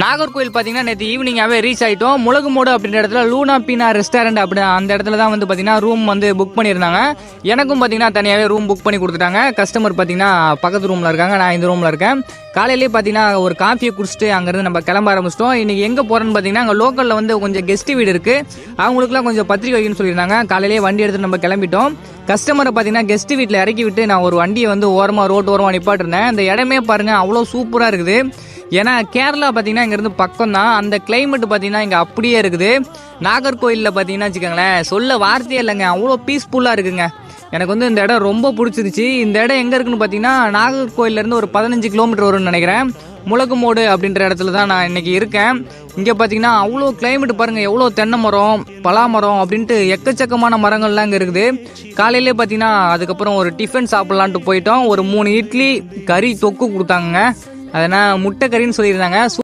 நாகர்கோயில் பார்த்தீங்கன்னா நேற்று ஈவினிங்காகவே ரீச் ஆகிட்டோம் முளகு மோடு அப்படின்ற இடத்துல லூனா பீனா ரெஸ்டாரண்ட் அப்படி அந்த இடத்துல தான் வந்து பார்த்தீங்கன்னா ரூம் வந்து புக் பண்ணியிருந்தாங்க. எனக்கும் பார்த்தீங்கன்னா தனியாகவே ரூம் புக் பண்ணி கொடுத்துட்டாங்க. கஸ்டமர் பார்த்தீங்கன்னா பக்கத்து ரூமில் இருக்காங்க. நான் இந்த ரூமில் இருக்கேன். காலையிலேயே பார்த்தீங்கன்னா ஒரு காஃபியை குடிச்சிட்டு அங்கேருந்து நம்ம கிளம்ப ஆரம்பிச்சிட்டோம். இன்றைக்கி எங்கே போகிறோன்னு பார்த்தீங்கன்னா அங்கே லோக்கலில் வந்து கொஞ்சம் கெஸ்ட் வீடு இருக்குது அவங்களுக்குலாம் கொஞ்சம் பத்திரிக்கை வைக்கணும்னு சொல்லியிருந்தாங்க. காலையிலேயே வண்டி எடுத்து நம்ம கிளம்பிட்டோம். கஸ்டமரை பார்த்தீங்கன்னா கெஸ்ட் வீட்டில் இறக்கி விட்டு நான் ஒரு வண்டியை வந்து ஓரமாக ரோட்டு ஓரமாக நிப்பாட்டிருந்தேன். அந்த இடமே பாருங்கள் அவ்வளோ சூப்பராக இருக்குது. ஏன்னா கேரளா பார்த்தீங்கன்னா இங்கேருந்து பக்கம் தான் அந்த கிளைமேட் பார்த்தீங்கன்னா இங்கே அப்படியே இருக்குது. நாகர்கோயிலில் பார்த்தீங்கன்னா வச்சுக்கோங்களேன் சொல்ல வார்த்தையே இல்லைங்க. அவ்வளோ பீஸ்ஃபுல்லாக இருக்குங்க. எனக்கு வந்து இந்த இடம் ரொம்ப பிடிச்சிருச்சு. இந்த இடம் எங்கே இருக்குன்னு பார்த்தீங்கன்னா நாகர்கோயிலேருந்து ஒரு பதினஞ்சு கிலோமீட்டர் வரும்னு நினைக்கிறேன். முளகுமோடு அப்படின்ற இடத்துல தான் நான் இன்றைக்கி இருக்கேன். இங்கே பார்த்தீங்கன்னா அவ்வளோ கிளைமேட் பாருங்கள் எவ்வளோ தென்னை மரம் பலாமரம் அப்படின்ட்டு எக்கச்சக்கமான மரங்கள்லாம் இங்கே இருக்குது. காலையிலே பார்த்தீங்கன்னா அதுக்கப்புறம் ஒரு டிஃபன் சாப்பிட்லான்ட்டு போயிட்டோம். ஒரு மூணு இட்லி கறி தொக்கு கொடுத்தாங்க அதனால் முட்டை கறின்னு சொல்லியிருந்தாங்க.